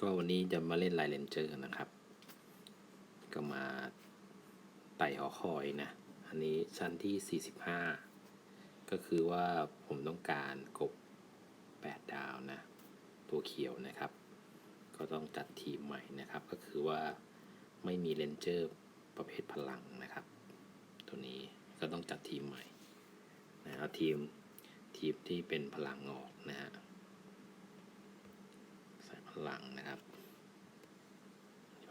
ก็วันนี้จะมาเล่นไลเลนเจอร์นะครับ ก็มาไต่หอคอยนะ อันนี้ชั้นที่ 45 ก็คือว่าผมต้องการกบ 8 ดาวนะ ตัวเขียวนะครับ ก็ต้องจัดทีมใหม่นะครับ ก็คือว่าไม่มีเลนเจอร์ประเภทพลังนะครับ ตัวนี้ก็ต้องจัดทีมใหม่นะเอาทีมทีมที่เป็นพลังออกนะฮะ พลังนะครับ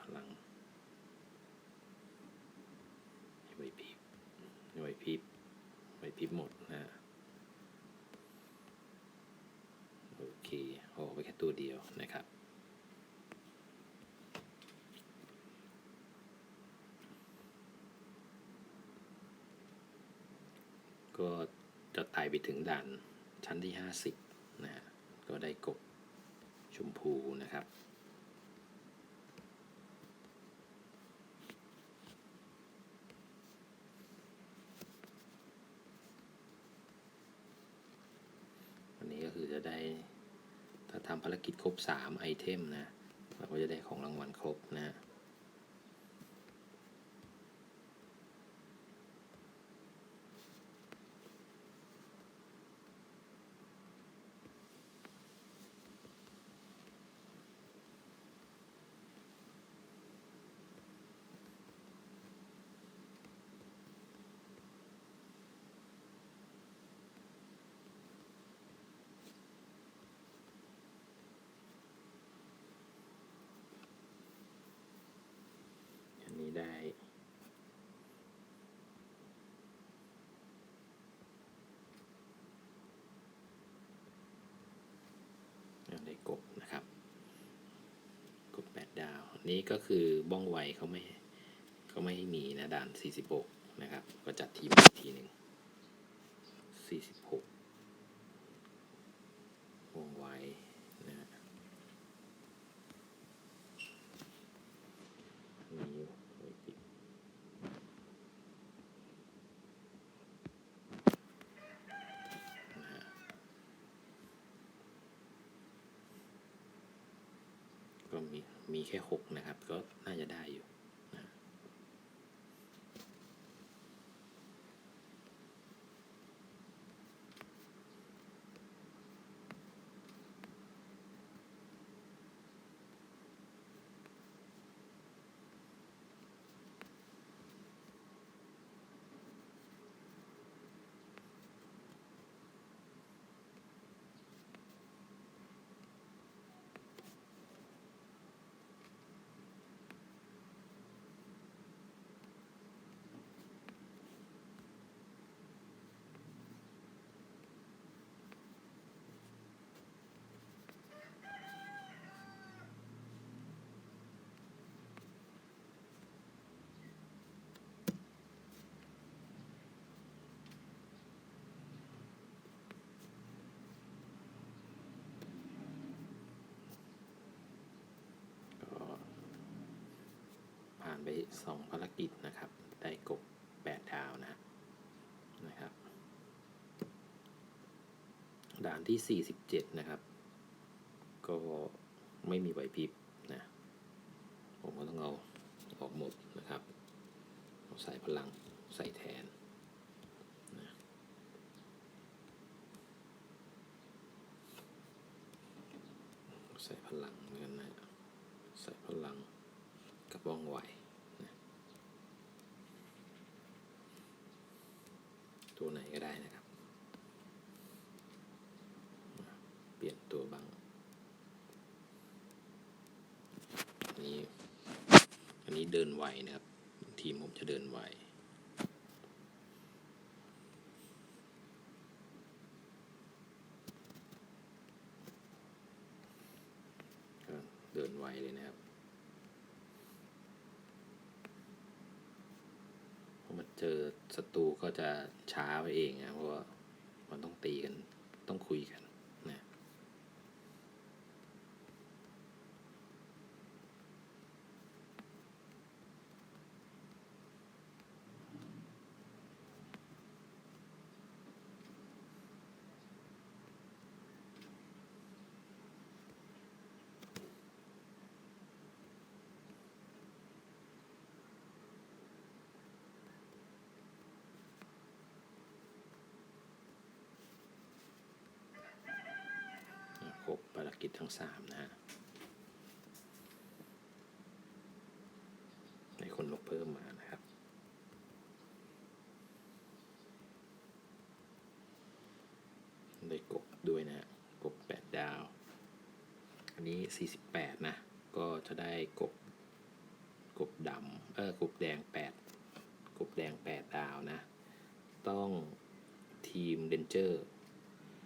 พลังไว้พริบไว้พริบไว้พริบหมดนะฮะโอเคออกไปแค่ตัวเดียวนะครับก็จะไต่ไปถึงด่านชั้นที่ 50 นะฮะก็ได้กบ ชมพูนะครับ วันนี้ก็คือจะได้ถ้าทำภารกิจครบ 3 ไอเทมนะ เราก็จะได้ของรางวัลครบนะ ได้ ได้กบนะครับ กบแปดดาว นี้ก็คือบ้องไวเขาไม่เขาไม่ให้มีนะด่าน 46 นะครับ ก็จัดทีมอีกทีหนึ่ง46บ้องไวนะฮะนี้ไว้ปิดนะฮะ ก็ มีแค่หกนะครับ ก็น่าจะได้อยู่ ไปสองภารกิจนะครับ ได้กบแปดดาวนะนะครับ ด่านที่ 47 นะครับ ก็ไม่มีไหวพริบนะ ผมก็ต้องเอาออกหมดนะครับเอาใส่พลังใส่แทนนะใส่พลังเหมือนกันนะใส่พลังกับว่องไหวนะ ตัวไหนก็ได้นะครับ เปลี่ยนตัวบ้างอันนี้อันนี้เดินไวนะครับ ทีมผมจะเดินไวเดินไวเลยนะครับพอมาเจอ ศัตรูก็จะช้าไปเองนะเพราะว่ามันต้องตีกันต้องคุยกัน 6 ภารกิจทั้ง 3 นะฮะให้คนลบเพิ่มมานะครับ ได้กบด้วยนะ กบ 8 ดาว อันนี้ 48 นะ ก็จะได้กบ กบดำเออ กบแดง 8 กบแดง 8 ดาวนะ ต้องทีมเดนเจอร์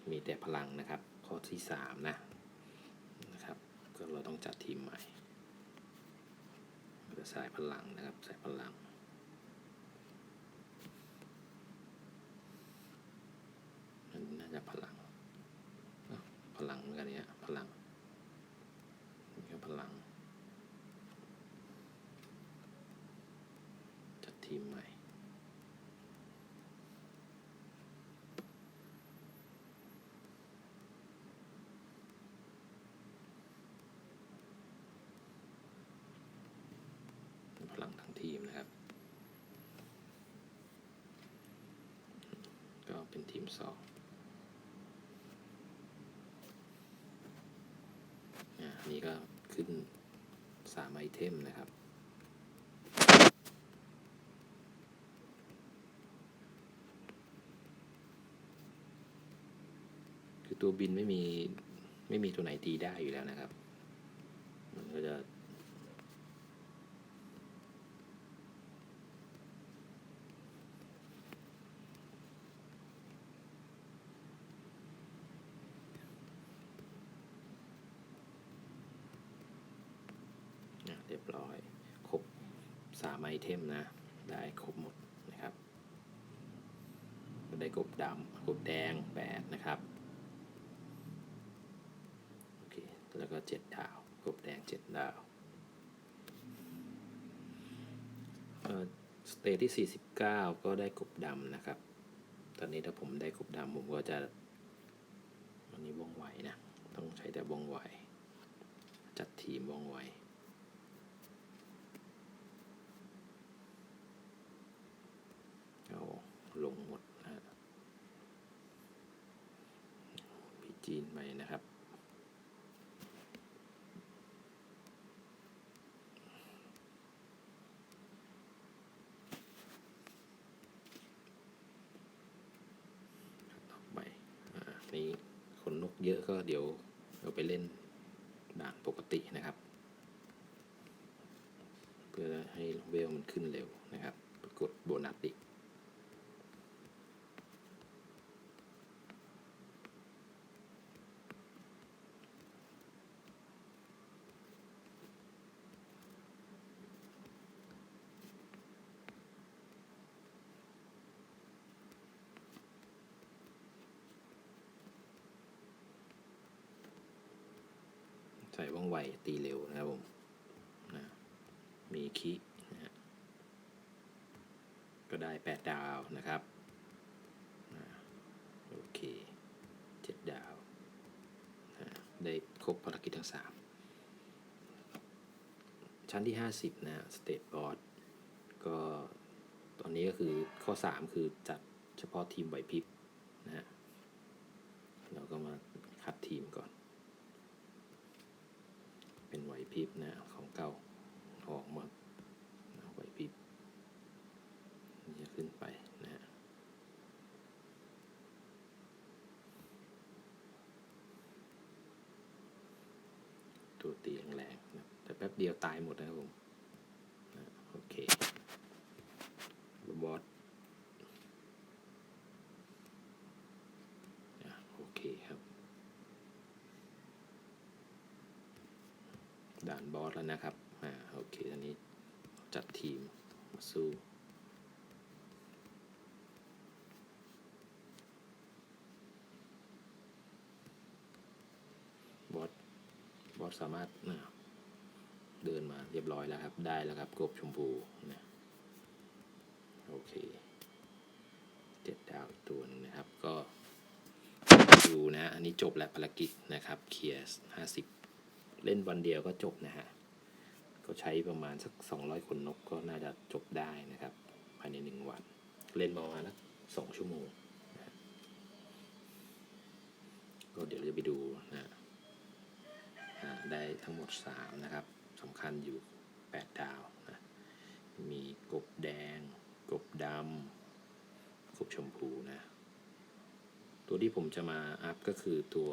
มีแต่พลังนะครับ ข้อที่สามนะนะครับก็เราต้องจัดทีมใหม่เราจะสายพลังนะครับสายพลัง 2อันนี้ก็ขึ้นสามไอเทมนะครับคือตัวบินไม่มี ไม่มีตัวไหนตีได้อยู่แล้วนะครับ มันก็จะ เทมนะ ได้ครบหมดนะครับ ได้กบดำกบแดงแปดนะครับโอเคแล้วก็เจ็ดดาว กบแดงเจ็ดดาวเอ่อสเตจที่ 49 ก็ได้กบดำนะครับ ตอนนี้ถ้าผมได้กบดำผมก็จะอันนี้ว่องไวนะ ต้องใช้แต่ว่องไว จัดทีมว่องไว เอาลงหมดนะฮะพี่ จีนไปนะครับ ต่อไปอ่านี่คนนกเยอะก็เดี๋ยวเราไปเล่นด่านปกตินะครับ เพื่อให้เวลมันขึ้นเร็วนะครับกฏโบนัสอีก ไวตีเร็วนะครับผมนะมีคินะฮะก็ได้ 8 ดาวนะครับนะโอเค 7 ดาวนะได้ครบภารกิจทั้ง 3 ชั้นที่ 50 นะสเต e บอร์ดก็ตอนนี้ก็คือข้อ 3 คือจัดเฉพาะทีมไหวพริบนะฮะเราก็มาคัดทีมก่อน เป็นไหวพริบนะของเก่าออกมาไหวพริบนี่จะขึ้นไปนะฮะตัวตีแรงๆนะแต่แป๊บเดียวตายหมดนะครับผมนะโอเคบอสอะโอเคครับ ด่านบอสแล้วนะครับ อ่า โอเค อันนี้จัดทีมมาสู้บอส บอสสามารถเดินมาเรียบร้อยแล้วครับ ได้แล้วครับ กบชมพูนะโอเคเจ็ดดาวตัวนึงนะครับ ก็ดูนะ อันนี้จบแล้วภารกิจนะครับ เคลียร์ห้าสิบ เล่นวันเดียวก็จบนะฮะก็ใช้ประมาณสัก 200 คนนกก็น่าจะจบได้นะครับ ภายในหนึ่งวัน เล่นประมาณสักสองชั่วโมงนะก็เดี๋ยวเราจะไปดูนะฮะได้ทั้งหมด 3 นะครับสำคัญอยู่ 8 ดาวนะมีกบแดง กบดำกบชมพูนะ ตัวที่ผมจะมาอัพก็คือตัว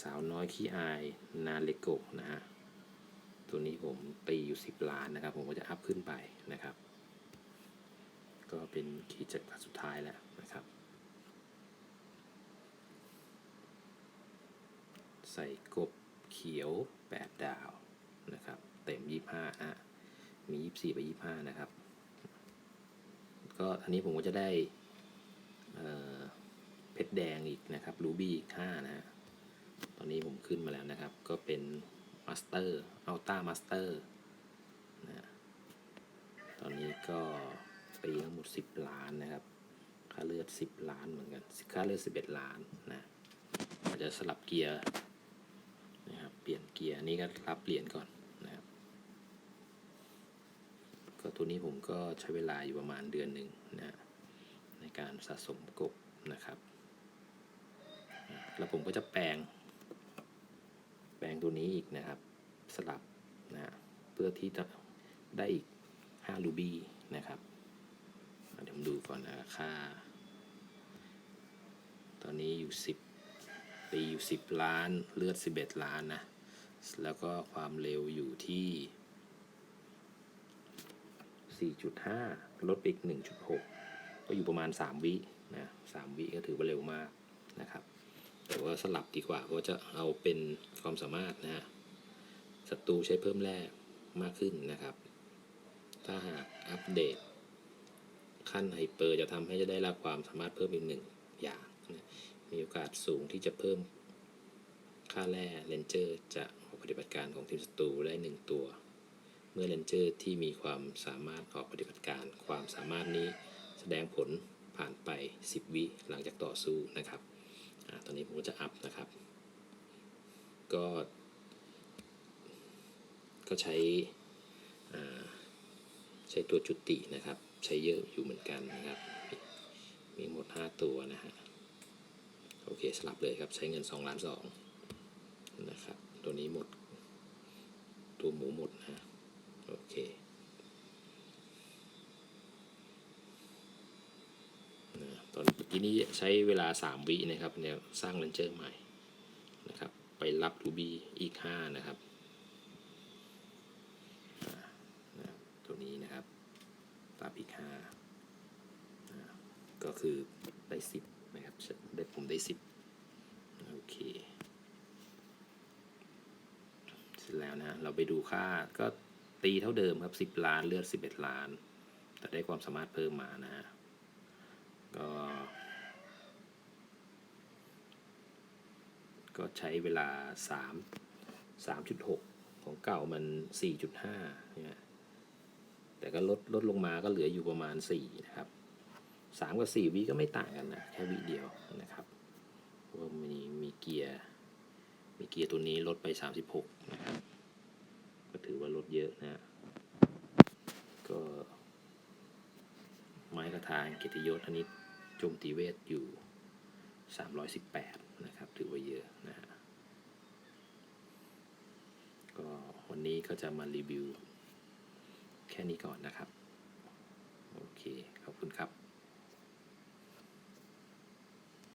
สาวน้อยขี้อายนาเลโกะนะฮะตัวนี้ผมตีอยู่ 10 ล้านนะครับ ผมก็จะอัพขึ้นไปนะครับ ก็เป็นขีดจักรสุดท้ายแล้วนะครับ ใส่กบเขียว 8 ดาวนะครับ เต็ม 25อะมี 24 ไป 25 นะครับ ก็อันนี้ผมก็จะได้เเพชรแดงอีกนะครับรูบี้อีก5นะฮะ อนนี้ผมขึ้นมาแล้วนะครับ ก็เป็นมาสเตอร์อัลต้ามาสเตอร์นะตอนนี้ก็ตีทั้งหมด 10 ล้านนะครับ ค่าเลือด 10 ล้านเหมือนกัน ค่าเลือด 11 ล้านนะอาจจะสลับเกียร์นะครับ เปลี่ยนเกียร์อันนี้ก็รับเหรียญก่อนนะครับ ก็ตัวนี้ผมก็ใช้เวลาอยู่ประมาณเดือนหนึ่งนะในการสะสมกบนะครับ แล้วผมก็จะแปลง แปลงตัวนี้อีกนะครับ สลับนะเพื่อที่จะได้อีก5รูบี้นะครับเดี๋ยวผมดูก่อนนะค่า ตอนนี้อยู่ 10ตีอยู่ 10 ล้าน เลือด 11 ล้านนะ แล้วก็ความเร็วอยู่ที่ 4.5 ลดไปอีก 1.6 ก็อยู่ประมาณ 3 วินะ 3 วิก็ถือว่าเร็วมากนะครับ แต่ว่าสลับดีกว่าเพราะจะเอาเป็นความสามารถนะฮะศัตรูใช้เพิ่มแร่มากขึ้นนะครับ ถ้าหากอัปเดต ขั้นไฮเปอร์จะทำให้จะได้รับความสามารถเพิ่มอีกหนึ่งอย่างนะมีโอกาสสูงที่จะเพิ่มค่าแร่เลนเจอร์จะออกปฏิบัติการของทีมศัตรูได้หนึ่งตัว เมื่อเลนเจอร์ที่มีความสามารถออกปฏิบัติการ ความสามารถนี้แสดงผลผ่านไป 10 วิหลังจากต่อสู้นะครับ อตอนนี้ผมก็จะอัพนะครับ ก็ ก็ใช้ใช้ตัวจุตินะครับ ใช้เยอะอยู่เหมือนกันนะครับ มีมีหมด 5 ตัวนะฮะ โอเคสลับเลยครับ ใช้เงิน2ล้าน2นะครับ ตัวนี้หมด ตัวหมูหมดนะ โอเค นะ ตอนเมื่อกี้นี้ใช้เวลา 3 วินะครับเนี่ยสร้างเลนเจอร์ใหม่นะครับไปรับรูบี้อีก 5 นะครับตัวนี้นะครับรับอีก5อ่าก็คือได้ 10 นะครับได้ผมได้ 10 โอเค เสร็จแล้วนะ เราไปดูค่าก็ตีเท่าเดิมครับ 10 ล้านเลือด 11 ล้าน แต่ได้ความสามารถเพิ่มมานะฮะ ก็ ก็ใช้เวลา 3 3.6 ของเก่ามัน 4.5เนี่ยแต่ก็ลดลดลงมาก็เหลืออยู่ประมาณ 4 นะครับ 3 กับ 4วิก็ไม่ต่างกันนะ แค่วิเดียวนะครับว่ามีมีเกียร์ มีเกียร์ตัวนี้ลดไป 36 นะครับ ก็ถือว่าลดเยอะนะ ก็ไม้กระทางเกียรติยศอันนี้ โจมตีเวทอยู่ 318 นะครับ ถือว่าเยอะนะฮะก็วันนี้ก็จะมารีวิว แค่นี้ก่อนนะครับ โอเค ขอบคุณครับ